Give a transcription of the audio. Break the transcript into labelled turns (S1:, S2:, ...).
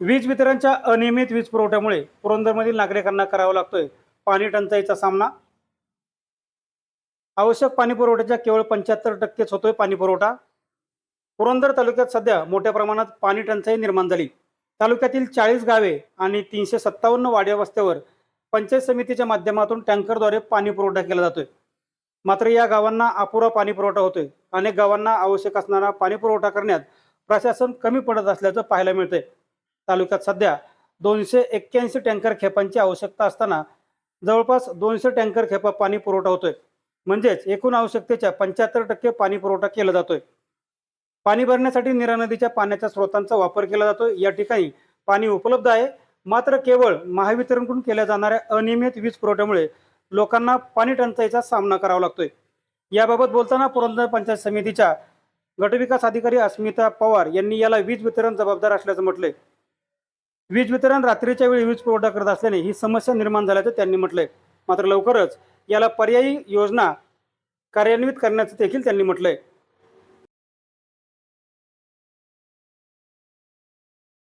S1: वीज वितरणच्या अनियमित वीज पुरवठ्यामुळे पुरंदरमधील नागरिकांना करावा लागतोय पाणी टंचाईचा सामना. आवश्यक पाणी पुरवठ्याच्या केवळ पंच्याहत्तर टक्केच होतोय पाणी पुरवठा. पुरंदर तालुक्यात सध्या मोठ्या प्रमाणात पाणी टंचाई निर्माण झाली. तालुक्यातील चाळीस गावे आणि तीनशे सत्तावन्न वाड्या वस्त्यावर पंचायत समितीच्या माध्यमातून टँकरद्वारे पाणी पुरवठा केला जातोय. मात्र या गावांना अपुरा पाणी पुरवठा होतोय. अनेक गावांना आवश्यक असणारा पाणी पुरवठा करण्यात प्रशासन कमी पडत असल्याचं पाहायला मिळतंय. तालुक्यात सध्या दोनशे एक्क्याऐंशी टँकर खेपांची आवश्यकता असताना जवळपास दोनशे टँकर खेपा पाणी पुरवठा होतोय. म्हणजेच एकूण आवश्यकतेच्या पंच्याहत्तर टक्के पाणी पुरवठा केला जातोय. पाणी भरण्यासाठी निरा नदीच्या पाण्याच्या स्रोतांचा वापर केला जातोय. या ठिकाणी पाणी उपलब्ध आहे. मात्र केवळ महावितरणकडून केल्या जाणाऱ्या अनियमित वीज पुरवठ्यामुळे लोकांना पाणी टंचाईचा सामना करावा लागतोय. याबाबत बोलताना पुरंदर पंचायत समितीच्या गटविकास अधिकारी अस्मिता पवार यांनी याला वीज वितरण जबाबदार असल्याचं म्हटलंय. वीज वितरण रात्रीच्या वेळी वीज पुरवठा करत असल्याने ही समस्या निर्माण झाल्याचं त्यांनी म्हटलंय. मात्र लवकरच याला पर्यायी योजना कार्यान्वित करण्याचं देखील त्यांनी म्हटलंय.